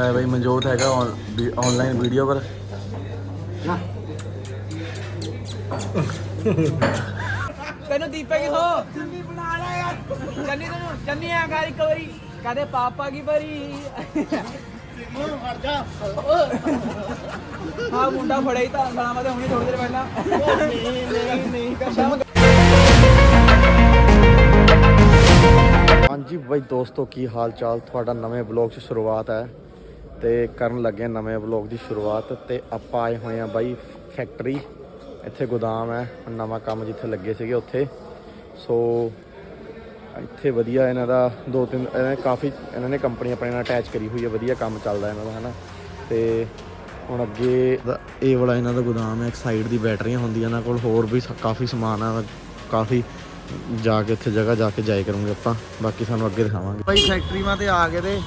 ਲੈ ਬਈ ਮਨਜੋਤ ਹੈਗਾ ਆਨਲਾਈਨ ਵੀਡੀਓ ਪਰ। ਤੈਨੂੰ ਦੀਪਕ ਹੋ ਚੰਨੀ ਬਣਾ ਲੈ ਯਾਰ ਚੰਨੀ ਤੈਨੂੰ ਚੰਨੀ ਆ ਕਰ ਇੱਕ ਵਾਰੀ। ਕਹਦੇ ਪਾਪਾ ਕੀ ਭਰੀ ਹਾਂ ਮੁੰਡਾ ਫੜਿਆ ਹੀ ਤਾਂ ਸਲਾਮਤ ਹੁਣੀ ਥੋੜੀ ਦੇਰ ਪਹਿਲਾਂ। ਨਹੀਂ ਨਹੀਂ ਨਹੀਂ ਕਰਦਾ ਹਾਂਜੀ ਬਾਈ ਦੋਸਤੋ ਕੀ ਹਾਲ ਚਾਲ? ਤੁਹਾਡਾ ਨਵੇਂ ਵਲੌਗ 'ਚ ਸ਼ੁਰੂਆਤ ਹੈ। ਤੇ ਕਰਨ ਲੱਗੇ ਨਵੇਂ ਵਲੌਗ ਦੀ ਸ਼ੁਰੂਆਤ ਤੇ ਆਪਾਂ ਆਏ ਹੋਏ ਆ ਬਾਈ ਫੈਕਟਰੀ। ਇੱਥੇ ਗੋਦਾਮ ਹੈ, ਨਵਾਂ ਕੰਮ ਜਿੱਥੇ ਲੱਗੇ ਸੀਗੇ ਉੱਥੇ। ਸੋ ਇੱਥੇ ਵਧੀਆ ਇਹਨਾਂ ਦਾ ਦੋ ਤਿੰਨ, ਇਹਨਾਂ ਨੇ ਕਾਫੀ, ਇਹਨਾਂ ਨੇ ਕੰਪਨੀ ਆਪਣੇ ਨਾਲ ਅਟੈਚ ਕਰੀ ਹੋਈ ਹੈ, ਵਧੀਆ ਕੰਮ ਚੱਲਦਾ ਇਹਨਾਂ ਦਾ, ਹਨਾ। ਤੇ ਹੁਣ ਅੱਗੇ ਦਾ- ਇਹ ਵਾਲਾ ਇਹਨਾਂ ਦਾ ਗੋਦਾਮ ਹੈ, ਇੱਕ ਸਾਈਡ ਦੀ ਬੈਟਰੀਆਂ ਹੁੰਦੀਆਂ, ਇਹਨਾਂ ਕੋਲ ਹੋਰ ਵੀ ਸ- ਕਾਫੀ ਸਮਾਨ ਆ, ਕਾਫੀ ਜਾ ਕੇ ਉੱਥੇ ਜਗ੍ਹਾ ਜਾ ਕੇ ਜਾਏ ਕਰੂੰਗੇ ਆਪਾਂ। ਬਾਕੀ ਸਾਨੂੰ ਅੱਗੇ ਦਿਖਾਵਾਂਗੇ। ਭਾਈ ਫੈਕਟਰੀ ਮਾ ਤੇ ਆ ਗਏ ਤੇ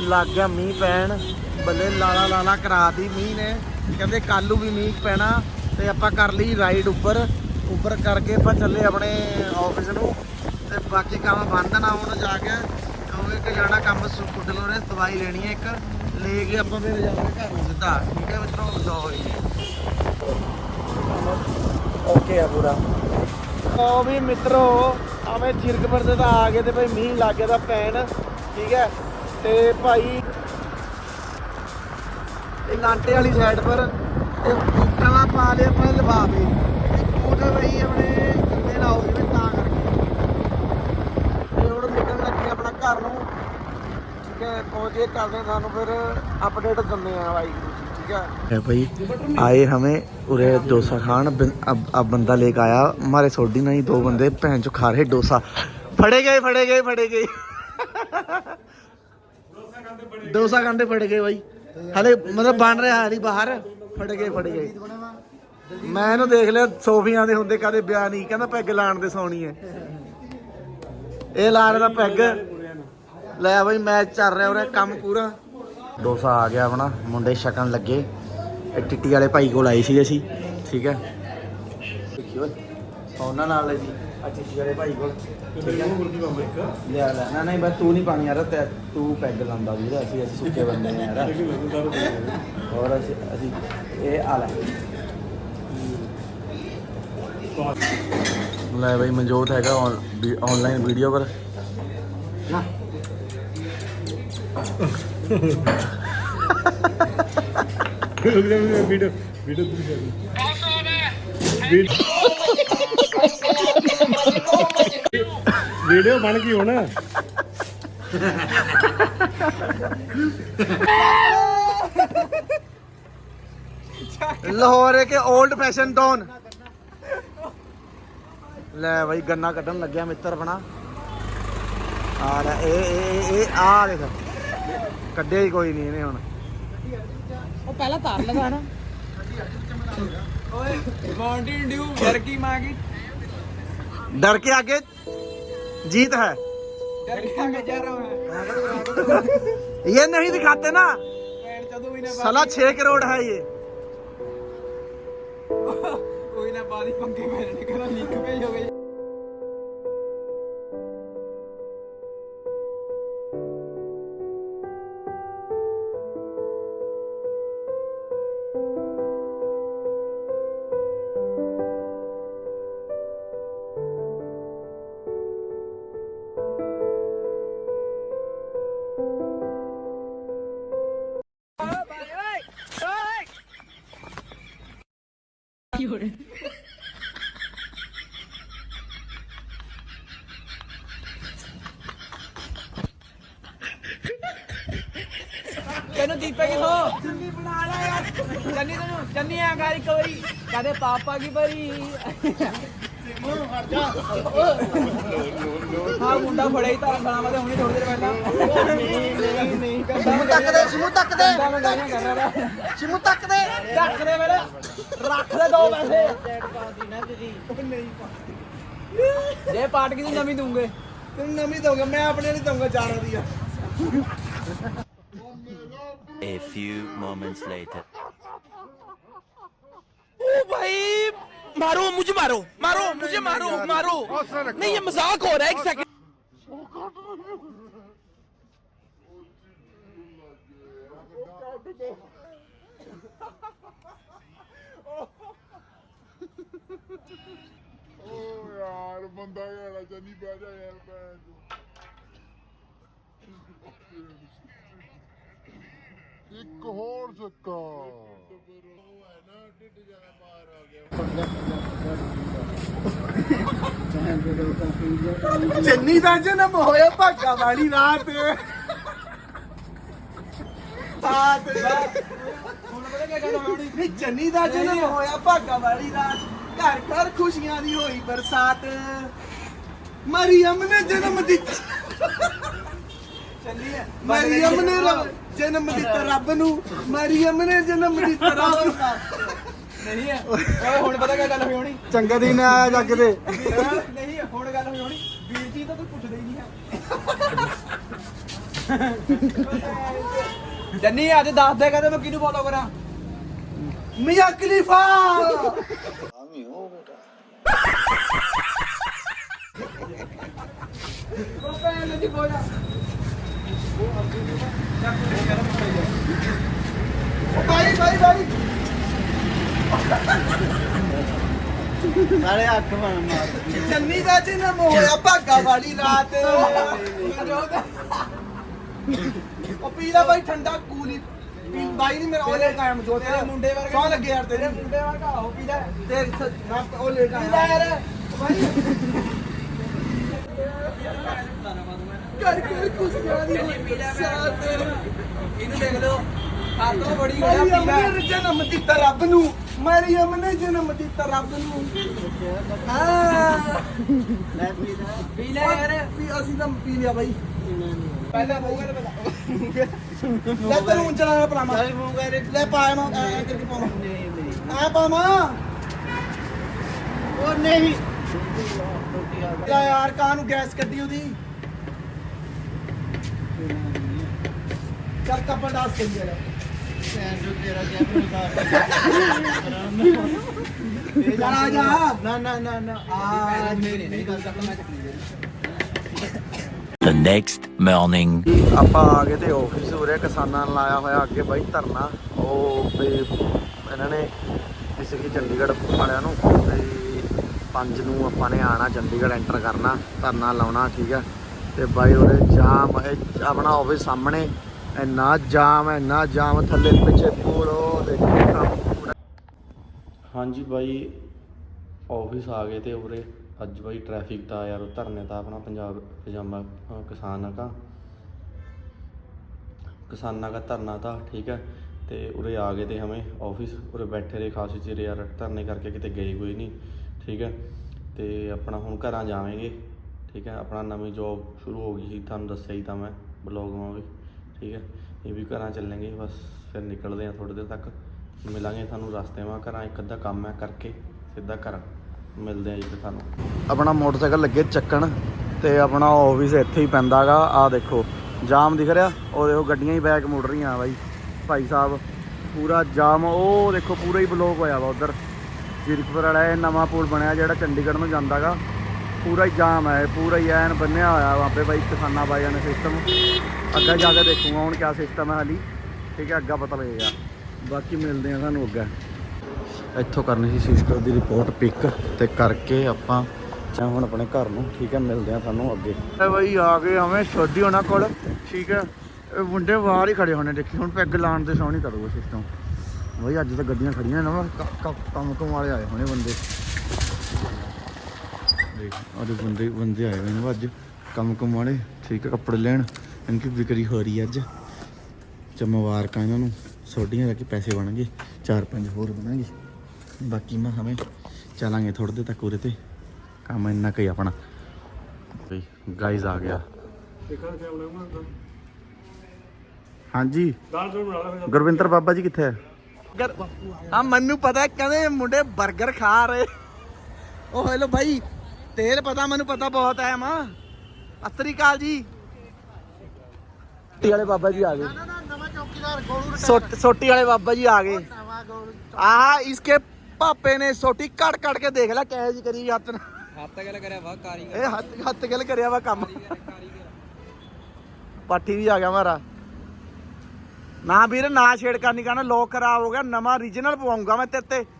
ਲੱਗ ਗਿਆ ਮੀਂਹ ਪੈਣ। ਬੱਲੇ ਲਾਲਾ ਲਾਲਾ ਕਰਾਤੀ ਮੀਂਹ ਨੇ। ਕਹਿੰਦੇ ਕੱਲ ਵੀ ਮੀਂਹ ਪੈਣਾ ਤੇ ਆਪਾਂ ਕਰ ਲਈ ਰਾਈਡ ਉੱਪਰ। ਉੱਪਰ ਕਰਕੇ ਆਪਾਂ ਚੱਲੇ ਆਪਣੇ ਆਫਿਸ ਨੂੰ। ਤੇ ਬਾਕੀ ਕੰਮ ਬੰਦ ਨਾ ਹੋਣ ਜਾ ਕੇ। ਕਿਉਂਕਿ ਕਿ ਜਾਣਾ ਕੰਮ ਸੁੱਟ ਲੋ ਨੇ ਦਵਾਈ ਲੈਣੀ ਹੈ ਇੱਕ। ਲੈ ਕੇ ਆਪਾਂ ਫਿਰ ਜਾਵਾਂਗੇ ਘਰ ਨੂੰ ਸਿੱਧਾ। ਠੀਕ ਹੈ ਮਿੱਤਰੋ, ਲਓ ਜੀ। ਓਕੇ ਆ ਪੂਰਾ। ਉਹ ਵੀ ਮਿੱਤਰੋ, ਆਵੇਂ ਚਿਰਕਪੁਰ ਦੇ ਤਾਂ ਆ ਗਏ ਤੇ ਭਾਈ ਮੀਂਹ ਲੱਗ ਗਿਆ ਤਾਂ ਪੈਣ, ਠੀਕ ਹੈ? ਤੇ ਭਾਈ ਇਹ ਲਾਂਟੇ ਵਾਲੀ ਸਾਈਡ ਪਰ ਇਹ ਬੂਟਾਂ ਪਾ ਲਿਆ ਆਪਣੇ ਲਵਾਵੇ ਇਹ ਬੂਟ ਭਾਈ ਆਪਣੇ ਕਿੰਨੇ ਲਾਓ ਜਿਵੇਂ ਤਾਂ ਕਰਕੇ। ਤੇ ਹੁਣ ਨਿਕਲਣ ਲੱਗੇ ਆਪਣਾ ਘਰ ਨੂੰ। ਠੀਕ ਹੈ, ਪਹੁੰਚੇ ਕਰਦੇ ਹਾਂ ਤੁਹਾਨੂੰ ਫਿਰ ਅਪਡੇਟ ਦਿੰਦੇ ਆ ਭਾਈ है भाई आए हमें उरे डोसा खान बिन- अब अब बंदा लेके आया हमारे सोडी नहीं दो बंदे भैन चो खा रहे डोसा फड़े गए फड़े गए फड़े गए डोसा खाते फड़ गए भाई हले मतलब बन रहा है बाहर ਫੜ ਗਏ ਫੜ ਗਏ ਮੈਂ ਇਹਨੂੰ ਦੇਖ ਲਿਆ ਸੋਫੀਆਂ ਦੇ ਹੁੰਦੇ ਕਦੇ ਵਿਆਹ ਨਹੀਂ ਕਹਿੰਦਾ ਪੈਗ ਲਾਣ ਦੇ ਸੌਣੀ ਹੈ ਇਹ ਲਾਣ ਦਾ ਪੈਗ ਲੈ ਬਈ ਮੈਚ ਚੱਲ ਰਿਹਾ ਉਰੇ ਕੰਮ ਪੂਰਾ ਡੋਸਾ ਆ ਗਿਆ ਆਪਣਾ ਮੁੰਡੇ ਛਕਣ ਲੱਗੇ। ਟਿੱਟੀ ਵਾਲੇ ਭਾਈ ਕੋਲ ਆਏ ਸੀ ਅਸੀਂ ਠੀਕ ਹੈ? ਦੇਖਿਓ ਉਹਨਾਂ ਨਾਲ ਜੀ ਆ ਟਿੱਟੀ ਵਾਲੇ ਭਾਈ ਕੋਲ। ਲਿਆ ਲੈ ਨਾ ਨਹੀਂ ਬਸ ਤੂੰ ਨਹੀਂ ਪਾਣੀ ਯਾਰ ਤੇ ਤੂੰ ਪੈਗ ਲਾਉਂਦਾ ਵੀਰ ਅਸੀਂ ਅਸੀਂ ਸੁੱਕੇ ਬੰਦੇ ਨੇ ਯਾਰ। ਹੋਰ ਅਸੀਂ ਅਸੀਂ ਇਹ ਆ ਲੈ। ਲੈ ਬਈ ਮਨਜੋਤ ਹੈਗਾ ਆਨਲਾਈਨ ਵੀਡੀਓ ਪਰ ਵੀਡੀਓ ਵੀਡੀਓ ਵੀਡੀਓ ਵੀਡੀਓ ਬਣ ਗਈ ਹੁਣ। ਲਾਹੌਰ ਕੇ 올ਡ ਫੈਸ਼ਨ ਟੋਨ ਲੈ ਬਾਈ, ਗੰਨਾ ਕੱਢਣ ਲੱਗਿਆ ਮਿੱਤਰ ਬਣਾ ਆ ਇਹ ਇਹ ਇਹ ਆ ਦੇਖ ਕੱਢਿਆ ਹੀ ਕੋਈ ਨਹੀਂ ਇਹਨੇ ਹੁਣ ਉਹ ਪਹਿਲਾਂ ਤਾਰ ਲਗਾ ਨਾ ਓਏ ਮਾਊਂਟੇਨ ਡਿਊ ਡਰ ਕੀ ਮਾਂਗੀ डर के आगे जीत है ਡਰ ਕੇ ਆਗੇ ਜਾ ਰਹਾ ਮੈਂ ये नहीं दिखाते ना ਭੈਣ ਜਦੋਂ ਵੀ ਨਾ साला छह करोड़ है ये ਕੋਈ ਨਾ ਬਾਦੀ ਪੰਗੇ ਪੈਣੇ ਕਰਾਂ ਲਿੰਕ ਭੇਜ ਹੋ ਗਈ ਤੈਨੂੰ ਦੀਪਕ ਹੋ ਚੰਨੀ ਬਣਾ ਲੈ ਯਾਰ ਚੰਨੀ ਤੈਨੂੰ ਚੰਨੀ ਆ ਕਰ ਇੱਕ ਵਾਰੀ ਕਹਦੇ ਪਾਪਾ ਕੀ ਭਰੀ ਹਾਂ ਮੁੰਡਾ ਫੜਿਆ ਹੀ ਤਾਂ ਸਲਾਮਤ ਹੁਣੀ ਥੋੜੀ ਦੇਰ ਪਹਿਲਾਂ ਨਹੀਂ ਨਹੀਂ ਨਹੀਂ ਸਿਮੂ ਤੱਕ ਦੇ ਸਿਮੂ ਤੱਕ ਦੇ ਮੈਂ ਗਾਲੀਆਂ ਕਰ ਰਿਹਾ ਸਿਮੂ ਤੱਕ ਦੇ ਰੱਖ ਦੇ ਮੇਰੇ ਰੱਖ ਦੇ ਦੋ ਪੈਸੇ ਜੇ ਪਾਟ ਕੀ ਨਵੀਂ ਦੂੰਗੇ ਤੈਨੂੰ ਨਵੀਂ ਦਊਂਗਾ ਮੈਂ ਆਪਣੇ ਨਹੀਂ ਦਊਂਗਾ ਚਾਰ ਦੀ ਆ A few moments later. ओ भाई मारो मुझे मारो मारो मुझे मारो मारो नहीं ये मजाक हो रहा है एक सेकंड ਓ ਯਾਰ ਬੰਦਾ ਯਾਰ ਜੰਨੀ ਬਹਿ ਜਾ ਯਾਰ ਭੈਣ ਚੋ। ਇੱਕ ਹੋਰ ਚੱਕਾ ਚੰਨੀ ਦਾ ਜਨਮ ਹੋਇਆ, ਭਾਗਾ ਵਾਲੀ ਰਾਤ। ਰਾਤ ਨਹੀਂ ਚੰਨੀ ਦਾ ਜਨਮ ਹੋਇਆ, ਭਾਗਾ ਵਾਲੀ ਰਾਤ। ਘਰ ਘਰ ਖੁਸ਼ੀਆਂ ਦੀ ਹੋਈ ਬਰਸਾਤ। ਮਰੀਮ ਨੇ ਜਨਮ ਦਿੱਤਾ। ਚੱਲੀ ਹੈ ਮਰੀਮ ਨੇ ਜਨਮ ਦਿੱਤਾ ਰੱਬ ਨੂੰ। ਮਰੀਮ ਨੇ ਜਨਮ ਦਿੱਤਾ ਰੱਬ ਨੂੰ। ਨਹੀਂ ਹੈ ਓਏ ਹੁਣ ਪਤਾ ਕੀ ਗੱਲ ਹੋਈ ਹੋਣੀ? ਚੰਗਾ ਦਿਨ ਆਇਆ ਜੱਗ ਦੇ ਨਹੀਂ ਹੁਣ ਗੱਲ ਹੋਈ ਹੋਣੀ। ਵੀਰ ਜੀ ਤਾਂ ਤੂੰ ਪੁੱਛਦਾ ਹੀ ਨਹੀਂ ਹੈ ਜੰਨੀ ਅੱਜ ਦੱਸ ਦੇ ਕਹਿੰਦੇ ਮੈਂ ਕਿਹਨੂੰ ਫੋਲੋ ਕਰਾਂ? Mia Khalifa! ਉਹ ਭੈਣ ਦੀ ਬੋਲਾ ਭਾਈ ਭਾਈ ਭਾਈ। ਸਾਰੇ ਅੱਖ ਮਾਰ। ਚੰਨੀ ਦਾ ਜਨਮ ਹੋਇਆ ਭਾਗਾ ਵਾਲੀ ਰਾਤ। ਉਹ ਪੀਲਾ ਭਾਈ ਠੰਡਾ ਕੂਲੀ ਪੀ ਬਾਈ ਨਹੀਂ ਮੇਰਾ ਉਹ ਲੈ ਕੇ ਆਇਆ ਮਜੋ ਤੇਰੇ। ਮੁੰਡੇ ਵਰਗਾ। ਸੌ ਲੱਗੇ ਯਾਰ ਤੇਰੇ। ਮੁੰਡੇ ਵਰਗਾ ਹੋ ਪੀਦਾ ਤੇਰੇ ਸ- ਨਾ ਉਹ ਲੈ ਕੇ ਪੀਦਾ ਆਇਆ ਯਾਰ। ਕਰ ਕਰ ਖੁਸ਼ੀਆਂ ਦੀ ਬਰਸਾਤ ਇਹਨੂੰ ਦੇਖ ਲਓ। ਸਾਤੋਂ ਬੜੀ ਹੋਇਆ ਮਰੀਮ ਪੀਦਾ ਨੇ ਜਨਮ ਦਿੱਤਾ ਰੱਬ ਨੂੰ। ਮਰੀਮ ਨੇ ਜਨਮ ਦਿੱਤਾ ਰੱਬ ਨੂੰ ਹਾਂ। ਯਾਰ। ਅਸੀਂ ਤਾਂ ਪੀ ਲਿਆ ਬਾਈ। ਪਹਿਲਾਂ ਮੂੰਹ ਕਰ ਪਹਿਲਾਂ। ਲੈ ਤੈਨੂੰ ਪਲਾਮਾ ਲੈ ਪਾਇਆ ਮੈਂ ਐ ਕਰਕੇ ਪਾਵਾਂ ਨਹੀਂ ਨਹੀਂ। ਐ ਪਾਵਾਂ। ਉਹ ਨਹੀਂ। ਯਾ ਯਾਰ ਕਾਂ ਨੂੰ ਗੈਸ ਕੱਢੀ ਉਹਦੀ? ਚੱਲ ਕੱਪੜ ਜਾ ਯਾਰ ਆ ਜਾ ਨਾ ਨਾ ਨਾ ਨਾ ਆ ਮੇਰੀ ਨਹੀਂ ਗੱਲ ਕਰਦਾ ਮੈਂ The next morning. ਆਪਾਂ ਆ ਗਏ ਤੇ ਆਫਿਸ ਉਰੇ, ਕਿਸਾਨਾਂ ਨੇ ਲਾਇਆ ਹੋਇਆ ਅੱਗੇ ਬਾਈ ਧਰਨਾ। ਉਹ ਵੀ ਇਹਨਾਂ ਨੇ ਕਿਸੇ ਕੀ ਚੰਡੀਗੜ੍ਹ ਵਾਲਿਆਂ ਨੂੰ ਤੇ ਪੰਜ ਨੂੰ ਆਪਾਂ ਨੇ ਆਣਾ, ਚੰਡੀਗੜ੍ਹ ਐਂਟਰ ਕਰਨਾ, ਧਰਨਾ ਲਾਉਣਾ, ਠੀਕ ਆ। ਤੇ ਬਾਈ ਉਰੇ ਜਾਮ ਇਹ ਆਪਣਾ ਆਫਿਸ ਸਾਹਮਣੇ। ਇੰਨਾ ਜਾਮ ਹੈ ਇੰਨਾ ਜਾਮ, ਥੱਲੇ ਪਿੱਛੇ ਪੂਰੋ ਦੇਖੋ ਹਾਂਜੀ ਬਾਈ ਆਫਿਸ ਆ ਗਏ ਤੇ ਉਰੇ। ਅੱਜ ਬਾਈ ਟ੍ਰੈਫਿਕ ਦਾ ਯਾਰ ਧਰਨੇ ਦਾ ਆਪਣਾ ਪੰਜਾਬ, ਪਜਾਮਾ ਕਿਸਾਨਾਂ ਦਾ ਕਿਸਾਨਾਂ ਦਾ ਧਰਨਾ ਤਾਂ, ਠੀਕ ਹੈ ਤੇ ਉਰੇ ਆ ਗਏ ਤੇ ਹਮੇ ਆਫਿਸ ਉਰੇ ਬੈਠੇ ਰਹੇ ਖਾਸੇ ਚਿਰ ਯਾਰ ਧਰਨੇ ਕਰਕੇ ਕਿਤੇ ਗਏ ਕੋਈ ਨਹੀਂ ਠੀਕ ਹੈ ਤੇ ਆਪਣਾ ਹੁਣ ਘਰਾਂ ਜਾਵਾਂਗੇ, ਠੀਕ ਹੈ ਆਪਣਾ ਨਵੀਂ ਜੌਬ ਸ਼ੁਰੂ ਹੋ ਗਈ ਸੀ, ਤੁਹਾਨੂੰ ਦੱਸਿਆ ਹੀ ਤਾਂ ਮੈਂ ਬਲੌਗ ਮਾਂ ਵੀ ਠੀਕ ਹੈ, ਇਹ ਵੀ ਘਰਾਂ ਚੱਲਾਂਗੇ, ਬਸ ਫਿਰ ਨਿਕਲਦੇ ਆ ਥੋੜੇ ਦਿਨ ਤੱਕ। ਮਿਲਾਂਗੇ ਤੁਹਾਨੂੰ ਰਸਤੇ, ਮਾ ਘਰਾਂ ਇੱਕ ਅੱਧਾ ਕੰਮ ਹੈ ਕਰਕੇ ਸਿੱਧਾ ਘਰ। ਮਿਲਦੇ ਆ ਜੀ ਫਿਰ ਤੁਹਾਨੂੰ। ਆਪਣਾ ਮੋਟਰਸਾਈਕਲ ਲੱਗੇ ਚੱਕਣ ਤੇ ਆਪਣਾ ਆਫਿਸ ਇੱਥੇ ਹੀ ਪੈਂਦਾਗਾ। ਆ ਦੇਖੋ, ਜਾਮ ਦਿਖ ਰਿਹਾ। ਉਹ ਦੇਖੋ, ਗੱਡੀਆਂ ਹੀ ਬੈਕ ਮੁੜ ਰਹੀਆਂ ਬਾਈ। ਭਾਈ ਸਾਹਿਬ, ਪੂਰਾ ਜਾਮ। ਉਹ ਦੇਖੋ, ਪੂਰਾ ਹੀ ਬਲੌਕ ਹੋਇਆ ਵਾ ਉਧਰ। ਜੀਰਕਪੁਰ ਵਾਲਾ ਇਹ ਨਵਾਂ ਪੁਲ ਬਣਿਆ ਜਿਹੜਾ ਚੰਡੀਗੜ੍ਹ ਨੂੰ ਜਾਂਦਾਗਾ। ਪੂਰਾ ਹੀ ਜਾਮ ਹੈ, ਪੂਰਾ ਹੀ ਐਨ ਬੰਨਿਆ ਹੋਇਆ ਵਾਪੇ ਬਾਈ, ਕਿਸਾਨਾਂ ਬਾਈਆਂ ਨੇ ਸਿਸਟਮ ਅੱਗਾ ਜਾ ਕੇ ਦੇਖੂਗਾ ਹੁਣ ਕਿਆ ਸਿਸਟਮ ਹੈ ਹਾਲੀ ਠੀਕ ਹੈ, ਅੱਗਾ ਪਤਾ ਲੱਗੇਗਾ। ਬਾਕੀ ਮਿਲਦੇ ਆ ਸਾਨੂੰ ਅੱਗਾ। ਇੱਥੋਂ ਕਰਨੀ ਸੀ ਸਿਸਟਰ ਦੀ ਰਿਪੋਰਟ ਪਿਕ ਤੇ ਕਰਕੇ ਆਪਾਂ ਚਾ ਹੁਣ ਆਪਣੇ ਘਰ ਨੂੰ, ਠੀਕ ਹੈ, ਮਿਲਦੇ ਆ ਤੁਹਾਨੂੰ ਅੱਗੇ। ਇਹ ਬਈ ਆ ਗਏ ਹਮੇ ਛੋਡੀ ਉਹਨਾਂ ਕੋਲ, ਠੀਕ ਹੈ। ਇਹ ਮੁੰਡੇ ਬਾਹਰ ਹੀ ਖੜੇ ਹੋਣੇ ਦੇਖੀ ਹੁਣ ਪੈਗ ਲਾਉਣ ਤੇ ਸੌ ਨਹੀਂ ਕਰੂਗਾ ਸਿਸਟਮ ਬਈ ਅੱਜ ਤਾਂ ਗੱਡੀਆਂ ਖੜੀਆਂ ਨਾ ਕ- ਕੰਮ ਤੋਂ ਵਾਲੇ ਆਏ ਹੋਣੇ ਬੰਦੇ। ਦੇਖ ਉਹਦੇ ਬੰਦੇ ਬੰਦੇ ਆਏ ਹੋਏ ਨੇ ਅੱਜ ਕੰਮ ਕੁਮ ਵਾਲੇ ਠੀਕ ਹੈ ਕੱਪੜੇ ਲੈਣ। ਇਨਕੀ ਵਿਕਰੀ ਹੋ ਰਹੀ ਅੱਜ। ਚ ਮੁਬਾਰਕਾਂ ਇਹਨਾਂ ਨੂੰ ਸੋਡੀਆਂ ਰੱਖ ਕੇ ਪੈਸੇ ਬਣਨਗੇ ਚਾਰ ਪੰਜ ਹੋਰ ਬਣਾਂਗੇ ਬਾਕੀ ਮੈਂ ਹਮੇ ਚਲਾਂਗੇ ਥੋੜੇ ਦੇ ਤੱਕ ਉਰੇ ਤੇ। ਕੰਮ ਇੰਨਾ ਕੁ ਹੀ ਆਪਣਾ। ਬਈ ਗਾਈਜ਼ ਆ ਗਿਆ। ਹਾਂਜੀ। ਗੁਰਵਿੰਦਰ ਬਾਬਾ ਜੀ ਕਿੱਥੇ ਹੈ ਆ ਮੈਨੂੰ ਪਤਾ ਕਹਿੰਦੇ ਮੁੰਡੇ 버ਗਰ ਖਾ ਰਹੇ। ਉਹ ਹੈਲੋ ਭਾਈ ਤੇਲ ਪਤਾ ਮੈਨੂੰ ਪਤਾ ਬਹੁਤ ਹੈ ਮਾਂ। ਅਸਰੀ ਕਾਲ ਜੀ। ਸੋਟੀ ਵਾਲੇ ਬਾਬਾ ਜੀ ਆ ਗਏ। ਸੋਟ- ਸੋਟੀ ਵਾਲੇ ਬਾਬਾ ਜੀ ਆ ਗਏ। ਆਹ ਇਸਕੇ ਪਾਪੇ ਨੇ ਸੋਟੀ ਕੱਟ ਕੱਟ ਕੇ ਦੇਖ ਲੈ ਕਹਿ ਜੀ ਕਰੀ ਹੱਥ ਨਾਲ। ਹੱਥ ਗੱਲ ਕਰਿਆ ਵਾ ਕਾਰੀਗਰ। ਇਹ ਹੱਥ ਹੱਥ ਗੱਲ ਕਰਿਆ ਵਾ ਕੰਮ। ਪਾਠੀ ਵੀ ਆ ਗਿਆ ਮਾਰਾ। ਨਾ ਵੀਰ ਨਾ ਛੇੜਖਾਨੀ ਕਰਨਾ ਲੋਕ ਖਰਾਬ ਹੋ ਗਿਆ ਨਵਾਂ ਰੀਜਨਲ ਪਵਾਉਂਗਾ ਮੈਂ ਤੇਰੇ ਤੇ।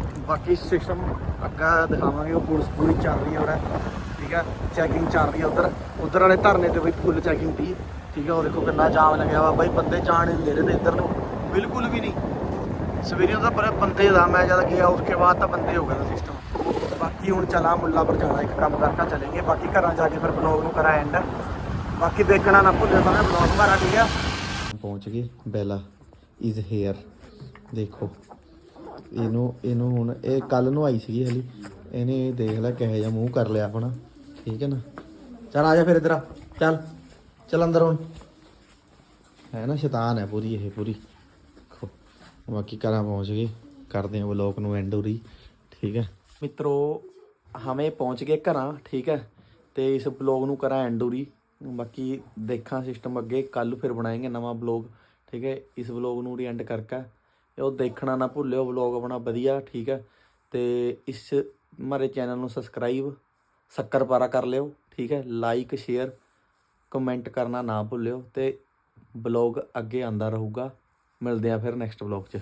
ਬਾਕੀ ਸਿਸਟਮ ਅੱਗਾ ਦਿਖਾਵਾਂਗੇ, ਉਹ ਪੁਲਿਸ ਪੂਰੀ ਚੱਲ ਰਹੀ ਹੈ ਉਰੇ। ਠੀਕ ਹੈ ਚੈਕਿੰਗ ਚੱਲ ਰਹੀ ਹੈ ਉਧਰ। ਉਧਰ ਵਾਲੇ ਧਰਨੇ ਤੇ ਵੀ ਫੁੱਲ ਚੈਕਿੰਗ ਤੀ ਠੀਕ ਹੈ ਉਹ ਦੇਖੋ ਕਿੰਨਾ ਜਾਮ ਲੱਗਿਆ ਵਾ। ਬਾਈ ਬੰਦੇ ਜਾਣ ਨਹੀਂ ਦੇ ਰਹੇ ਤੇ ਇੱਧਰ ਨੂੰ। ਬਿਲਕੁਲ ਵੀ ਨਹੀਂ। ਸਵੇਰੇ ਉਹਦਾ ਪਰ ਬੰਦੇ ਦਾ, ਮੈਂ ਜਦ ਗਿਆ, ਉਸ ਕੇ ਬਾਅਦ ਤਾਂ ਬੰਦੇ ਹੋ ਗਿਆ ਸਿਸਟਮ ਬਾਕੀ ਹੁਣ ਚਲਾ ਮੁੱਲਾ ਪਰ ਜਾਣਾ, ਇੱਕ ਕੰਮ ਕਰਕੇ ਚੱलेंगे ਬਾਕੀ ਘਰਾਂ ਜਾ ਕੇ ਫਿਰ ਬਲੌਗ ਨੂੰ ਕਰਾਂ ਐਂਡ ਬਾਕੀ ਦੇਖਣਾ ਨਾ ਭੁੱਲਿਓ ਤਾਂ ਬਲੌਗ ਮਾਰਾ, ਠੀਕ ਹੈ ਪਹੁੰਚ ਗਏ। ਬੈਲਾ ਇਜ਼ ਹੇਅਰ ਦੇਖੋ। ਇਹਨੂੰ ਇਹਨੂੰ ਹੁਣ, ਇਹ ਕੱਲ ਨੂੰ ਆਈ ਸੀਗੀ ਹਲੀ। ਇਹਨੇ ਦੇਖ ਲੈ ਕਿਹੋ ਜਿਹਾ ਮੂੰਹ ਕਰ ਲਿਆ ਆਪਣਾ। ਠੀਕ ਹੈ ਨਾ? ਚੱਲ ਆ ਜਾ ਫਿਰ ਇਧਰ ਚੱਲ ਚੱਲ ਅੰਦਰ ਹੁਣ। ਹੈ ਨਾ, ਸ਼ੈਤਾਨ ਹੈ ਪੂਰੀ ਇਹ, ਪੂਰੀ। ਬਾਕੀ ਘਰਾਂ ਪਹੁੰਚ ਗਏ। ਕਰਦੇ ਹਾਂ ਬਲੌਗ ਨੂੰ ਐਂਡ ਉਰੀ। ਠੀਕ ਹੈ? ਮਿੱਤਰੋ ਹਮੇ ਪਹੁੰਚ ਗਏ ਘਰਾਂ, ਠੀਕ ਹੈ? ਤੇ ਇਸ ਬਲੌਗ ਨੂੰ ਕਰਾਂ ਐਂਡ ਉਰੀ। ਬਾਕੀ ਦੇਖਾਂ ਸਿਸਟਮ ਅੱਗੇ। ਕੱਲ ਫਿਰ ਬਣਾਏਗੇ ਨਵਾਂ ਬਲੌਗ ਠੀਕ ਹੈ? ਇਸ ਬਲੌਗ ਨੂੰ ਰੀ ਐਂਡ ਕਰਕੇ। ਤੇ ਉਹ ਦੇਖਣਾ ਨਾ ਭੁੱਲਿਓ ਬਲੌਗ ਆਪਣਾ ਵਧੀਆ, ਠੀਕ ਹੈ। ਤੇ ਇਸ ਮਾਰੇ ਚੈਨਲ ਨੂੰ ਸਬਸਕ੍ਰਾਈਬ ਸ਼ੱਕਰ ਪਾਰਾ ਕਰ ਲਿਓ, ਠੀਕ ਹੈ। ਲਾਈਕ ਸ਼ੇਅਰ ਕਮੈਂਟ ਕਰਨਾ ਨਾ ਭੁੱਲਿਓ ਤੇ ਬਲੌਗ ਅੱਗੇ ਆਂਦਾ ਰਹੂਗਾ। ਮਿਲਦੇ ਆ ਫਿਰ ਨੈਕਸਟ ਬਲੌਗ 'ਚ।